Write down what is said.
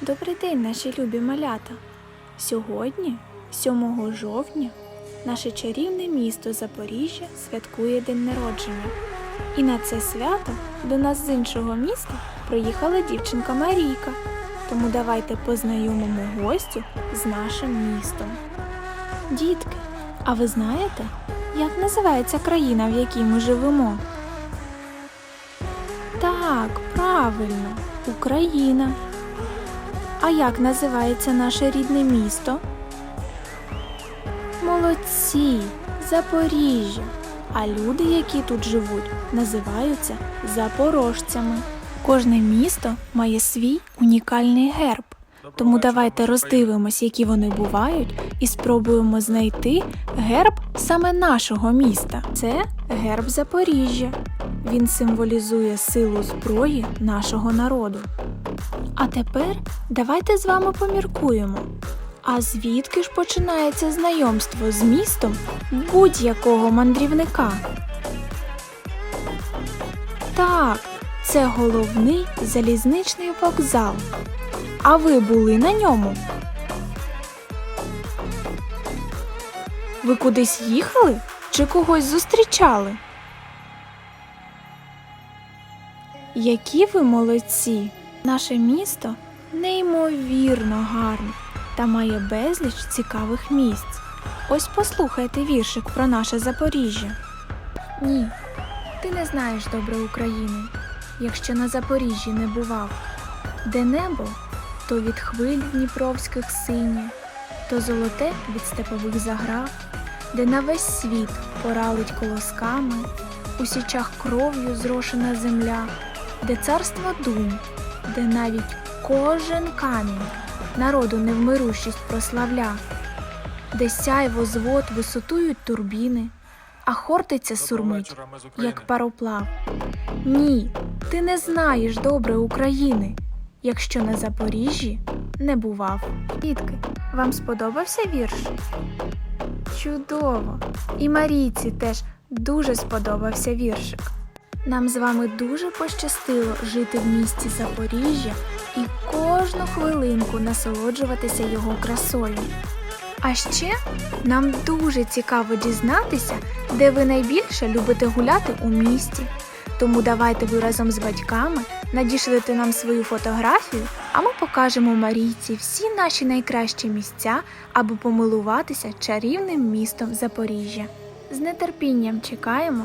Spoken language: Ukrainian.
Добрий день, наші любі малята! Сьогодні, 7 жовтня, наше чарівне місто Запоріжжя святкує день народження. І на це свято до нас з іншого міста приїхала дівчинка Марійка. Тому давайте познайомимо гостю з нашим містом. Дітки, а ви знаєте, як називається країна, в якій ми живемо? Так, правильно, Україна. А як називається наше рідне місто? Молодці, Запоріжжя. А люди, які тут живуть, називаються запорожцями. Кожне місто має свій унікальний герб. Тому давайте роздивимось, які вони бувають, і спробуємо знайти герб саме нашого міста. Це герб Запоріжжя. Він символізує силу зброї нашого народу. А тепер давайте з вами поміркуємо. А звідки ж починається знайомство з містом будь-якого мандрівника? Так, це головний залізничний вокзал. А ви були на ньому? Ви кудись їхали чи когось зустрічали? Які ви молодці! Наше місто неймовірно гарне та має безліч цікавих місць. Ось послухайте віршик про наше Запоріжжя. Ні, ти не знаєш добре України, якщо на Запоріжжі не бував, де небо то від хвиль дніпровських синє, то золоте від степових заграв, де на весь світ поралить колосками, у січах кров'ю зрошена земля, де царство дум, де навіть кожен камінь народу невмирущість прославля, де сяйво звод висотують турбіни, а хортиця сурмить, як пароплав. Ні, ти не знаєш добре України, якщо на Запоріжжі не бував. Дітки, вам сподобався вірш? Чудово! І Марійці теж дуже сподобався віршик. Нам з вами дуже пощастило жити в місті Запоріжжя і кожну хвилинку насолоджуватися його красою. А ще нам дуже цікаво дізнатися, де ви найбільше любите гуляти у місті. Тому давайте ви разом з батьками надішлете нам свою фотографію, а ми покажемо Марійці всі наші найкращі місця, аби помилуватися чарівним містом Запоріжжя. З нетерпінням чекаємо